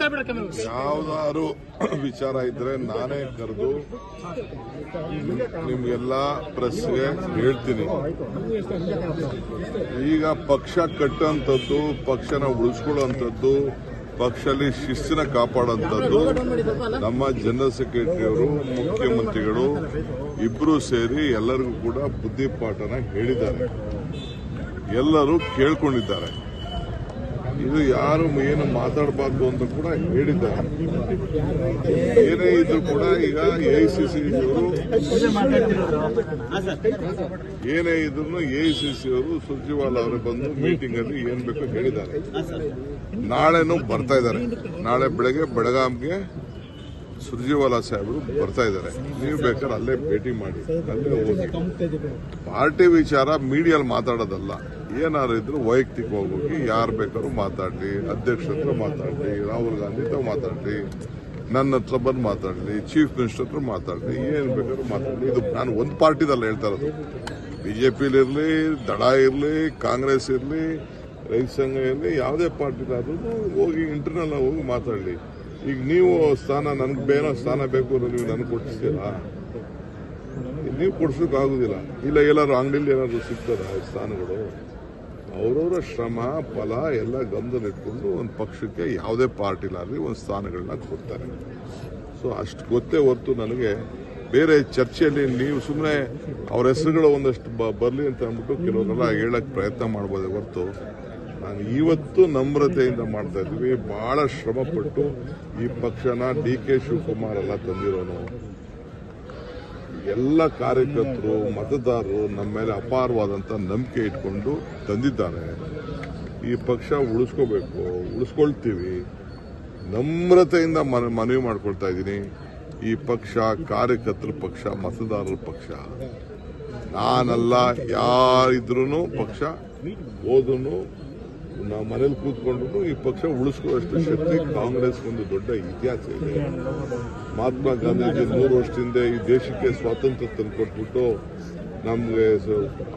ಯಾವ್ದಾದ್ರು ವಿಚಾರ ಇದ್ರೆ ನಾನೇ ಕರೆದು ನಿಮ್ಗೆಲ್ಲ ಪ್ರೆಸ್ಗೆ ಹೇಳ್ತೀನಿ. ಈಗ ಪಕ್ಷ ಕಟ್ಟುವಂಥದ್ದು, ಪಕ್ಷನ ಉಳಿಸ್ಕೊಳ್ಳುವಂಥದ್ದು ಪಕ್ಷದಲ್ಲಿ ಶಿಸ್ತಿನ ಕಾಪಾಡುವಂಥದ್ದು, ನಮ್ಮ ಜನರಲ್ ಸೆಕ್ರೆಟರಿಯವರು ಮುಖ್ಯಮಂತ್ರಿಗಳು ಇಬ್ರು ಸೇರಿ ಎಲ್ಲರಿಗೂ ಕೂಡ ಬುದ್ಧಿಪಾಠನ ಹೇಳಿದ್ದಾರೆ. ಎಲ್ಲರೂ ಕೇಳ್ಕೊಂಡಿದ್ದಾರೆ. ಇದು ಯಾರು ಏನು ಮಾತಾಡಬಾರ್ದು ಅಂತ ಕೂಡ ಹೇಳಿದ್ದಾರೆ. ಏನೇ ಇದ್ರು ಕೂಡ ಈಗ ಎಐಸಿಸಿ ಅವರು ಏನೇ ಇದ್ರು ಎಐಸಿಸಿ ಅವರು ಸುರ್ಜಿವಾಲ ಅವರು ಬಂದು ಮೀಟಿಂಗ್ ಅಲ್ಲಿ ಏನ್ ಬೇಕು ಹೇಳಿದ್ದಾರೆ. ನಾಳೆನೂ ಬರ್ತಾ ಇದ್ದಾರೆ. ನಾಳೆ ಬೆಳಗ್ಗೆ ಬೆಳಗಾಂಗೆ ಸುರ್ಜಿವಾಲ ಸಾಹೇಬರು ಬರ್ತಾ ಇದ್ದಾರೆ. ನೀವು ಬೇಕಾದ್ರೆ ಅಲ್ಲೇ ಭೇಟಿ ಮಾಡಿ. ಅಲ್ಲೇ ಹೋಗಿ. ಪಾರ್ಟಿ ವಿಚಾರ ಮೀಡಿಯಲ್ಲಿ ಮಾತಾಡೋದಲ್ಲ. ಏನಾದ್ರು ಇದ್ರು ವೈಯಕ್ತಿಕವಾಗಿ ಹೋಗಿ ಯಾರು ಬೇಕಾದ್ರೂ ಮಾತಾಡ್ಲಿ, ಅಧ್ಯಕ್ಷ ಹತ್ರ ಮಾತಾಡ್ಲಿ, ರಾಹುಲ್ ಗಾಂಧಿ ಹತ್ರ ಮಾತಾಡ್ಲಿ, ನನ್ನ ಹತ್ರ ಬಂದು ಮಾತಾಡ್ಲಿ ಚೀಫ್ ಮಿನಿಸ್ಟರ್ ಹತ್ರ ಮಾತಾಡ್ಲಿ, ಏನು ಬೇಕಾದ್ರೂ ಮಾತಾಡ್ಲಿ. ಇದು ನಾನು ಒಂದು ಪಾರ್ಟಿದಲ್ಲ ಹೇಳ್ತಾ ಇರೋದು. ಬಿಜೆಪಿಲಿರ್ಲಿ ದಡ ಇರಲಿ, ಕಾಂಗ್ರೆಸ್ ಇರಲಿ, ರೈತ ಸಂಘ ಇರಲಿ, ಯಾವುದೇ ಪಾರ್ಟಿದಾದ್ರೂ ಹೋಗಿ ಇಂಟರ್ನಲ್ ಹೋಗಿ ಮಾತಾಡ್ಲಿ. ಈಗ ನೀವು ಸ್ಥಾನ, ನನ್ಗೆ ಬೇರೆ ಸ್ಥಾನ ಬೇಕು ನೀವು ನನಗೆ ಕೊಟ್ಟಿಸ್ತೀರಾ ನೀವು ಕೊಡ್ಸೋಕ್ಕಾಗೋದಿಲ್ಲ ಇಲ್ಲ ಎಲ್ಲಾರು ಅಂಗಡಿಲಿ ಏನಾದ್ರು ಸಿಗ್ತದ ಸ್ಥಾನಗಳು? ಅವರವರ ಶ್ರಮ, ಫಲ ಎಲ್ಲ ಗಮನದಲ್ಲಿಟ್ಕೊಂಡು ಒಂದು ಪಕ್ಷಕ್ಕೆ ಯಾವುದೇ ಪಾರ್ಟಿಲಾಗಲಿ ಒಂದು ಸ್ಥಾನಗಳನ್ನ ಕೊಡ್ತಾರೆ. ಸೊ ಅಷ್ಟು ಗೊತ್ತೇ ಹೊರತು ನನಗೆ ಬೇರೆ ಚರ್ಚೆಯಲ್ಲಿ ನೀವು ಸುಮ್ಮನೆ ಅವ್ರ ಹೆಸರುಗಳು ಒಂದಷ್ಟು ಬರ್ಲಿ ಅಂತ ಅಂದ್ಬಿಟ್ಟು ಕೆಲವರೆಲ್ಲ ಹೇಳಕ್ಕೆ ಪ್ರಯತ್ನ ಮಾಡ್ಬೋದೇ ಹೊರತು. ನಾನು ಇವತ್ತು ನಮ್ರತೆಯಿಂದ ಮಾಡ್ತಾ ಇದ್ದೀವಿ. ಭಾಳ ಶ್ರಮಪಟ್ಟು ಈ ಪಕ್ಷನ ಡಿ ಕೆ ಶಿವಕುಮಾರ್ ಎಲ್ಲ ತಂದಿರೋನು. ಎಲ್ಲ ಕಾರ್ಯಕರ್ತರು, ಮತದಾರರು ನಮ್ಮ ಮೇಲೆ ಅಪಾರವಾದಂಥ ನಂಬಿಕೆ ಇಟ್ಕೊಂಡು ತಂದಿದ್ದಾರೆ. ಈ ಪಕ್ಷ ಉಳಿಸ್ಕೋಬೇಕು, ಉಳಿಸ್ಕೊಳ್ತೀವಿ. ನಮ್ರತೆಯಿಂದ ಮನ- ಮನವಿ ಮಾಡ್ಕೊಳ್ತಾ ಇದ್ದೀನಿ. ಈ ಪಕ್ಷ ಕಾರ್ಯಕರ್ತರ ಪಕ್ಷ, ಮತದಾರರ ಪಕ್ಷ. ನಾನಲ್ಲ ಯಾರಿದ್ರೂ ಪಕ್ಷ ಹೋದ್ರು ನಾವು ಮನೇಲಿ ಕೂತ್ಕೊಂಡು ಈ ಪಕ್ಷ ಉಳಿಸ್ಕೊಳ್ಳೋಷ್ಟು ಶಕ್ತಿ ಕಾಂಗ್ರೆಸ್ ಒಂದು ದೊಡ್ಡ ಇತಿಹಾಸ ಇದೆ. ಮಹಾತ್ಮ ಗಾಂಧೀಜಿ ನೂರು ವರ್ಷದಿಂದ ಈ ದೇಶಕ್ಕೆ ಸ್ವಾತಂತ್ರ್ಯ ತಂದುಕೊಟ್ಬಿಟ್ಟು ನಮಗೆ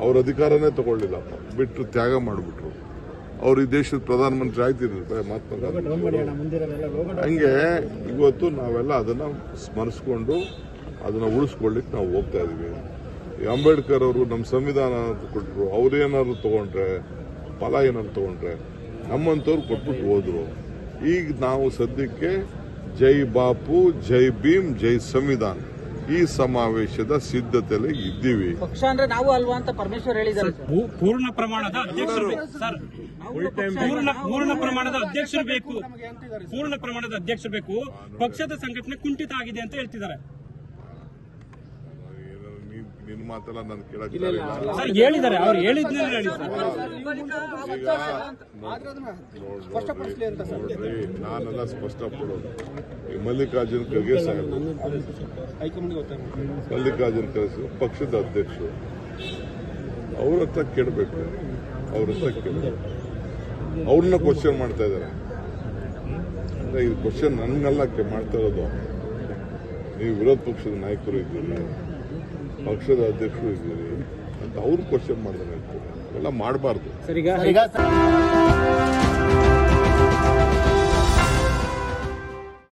ಅವ್ರ ಅಧಿಕಾರನೇ ತಗೊಳ್ಳಿಲ್ಲ. ಬಿಟ್ಟು ತ್ಯಾಗ ಮಾಡಿಬಿಟ್ರು. ಅವರು ಈ ದೇಶದ ಪ್ರಧಾನಮಂತ್ರಿ ಆಯ್ತಿರ್ತಾರೆ ಮಹಾತ್ಮ ಗಾಂಧಿ ಹಂಗೆ ಇವತ್ತು ನಾವೆಲ್ಲ ಅದನ್ನ ಸ್ಮರಿಸ್ಕೊಂಡು ಅದನ್ನ ಉಳಿಸ್ಕೊಳ್ಳಿಕ್ಕೆ ನಾವು ಹೋಗ್ತಾ ಇದೀವಿ. ಈ ಅಂಬೇಡ್ಕರ್ ಅವರು ನಮ್ಮ ಸಂವಿಧಾನ ಕೊಟ್ಟರು ಅವ್ರೇನಾದ್ರು ತಗೊಂಡ್ರೆ ಫಲ ಏನಂತ ತಗೊಂಡ್ರೆ ನಮ್ಮಂತವ್ರು ಕೊಟ್ಬಿಟ್ಟು ಹೋದ್ರು. ಈಗ ನಾವು ಸದ್ಯಕ್ಕೆ ಜೈ ಬಾಪು ಜೈ ಭೀಮ್ ಜೈ ಸಂವಿಧಾನ ಈ ಸಮಾವೇಶದ ಸಿದ್ಧತೆಯಲ್ಲಿ ಇದ್ದೀವಿ. ಪಕ್ಷ ಅಂದ್ರೆ ನಾವು ಅಲ್ವಾ ಅಂತ ಪರಮೇಶ್ವರ್ ಹೇಳಿದ್ದಾರೆ. ಪೂರ್ಣ ಪ್ರಮಾಣದ ಅಧ್ಯಕ್ಷರು ಬೇಕು. ಸರ್ ಪೂರ್ಣ ಪೂರ್ಣ ಪ್ರಮಾಣದ ಅಧ್ಯಕ್ಷರು ಬೇಕು. ಪೂರ್ಣ ಪ್ರಮಾಣದ ಅಧ್ಯಕ್ಷರು ಬೇಕು. ಪಕ್ಷದ ಸಂಘಟನೆ ಕುಂಠಿತ ಆಗಿದೆ ಅಂತ ಹೇಳ್ತಿದ್ದಾರೆ. ನೀನ್- ನಿನ್ ಮಾತೆಲ್ಲ ನಾನು ಕೇಳಕ್ ಸರ್ ಹೇಳಿದ್ದಾರೆ ಅವ್ರು ಹೇಳಿದ್ನೇ ಹೇಳಿ ನೋಡ್ರಿ ನಾನೆಲ್ಲ ಸ್ಪಷ್ಟಪಡೋದು ಈ ಮಲ್ಲಿಕಾರ್ಜುನ್ ಖರ್ಗೆ ಸಾಹೇಬ್ ಮಲ್ಲಿಕಾರ್ಜುನ್ ಖರ್ಗೆ ಪಕ್ಷದ ಅಧ್ಯಕ್ಷರು ಅವ್ರ ಹತ್ರ ಕೇಳಬೇಕು ಅವ್ರ ಹತ್ರ ಕೇಳಬೇಕು ಅವ್ರನ್ನ ಕ್ವಶನ್ ಮಾಡ್ತಾ ಇದ್ದಾರೆ ಅಂದ್ರೆ ಈ ಕ್ವಶನ್ ನನ್ನೆಲ್ಲ ಮಾಡ್ತಾ ಇರೋದು ನೀವು ವಿರೋಧ ಪಕ್ಷದ ನಾಯಕರು ಇದ್ದೀರಿ ಪಕ್ಷದ ಅಧ್ಯಕ್ಷರು ಇದ್ದೀರಿ. ಅಂತ ಅವ್ರು ಕ್ವಶನ್ ಮಾಡಿದ್ರೆ ಎಲ್ಲ ಮಾಡಬಾರ್ದು. ಸರಿ ಈಗ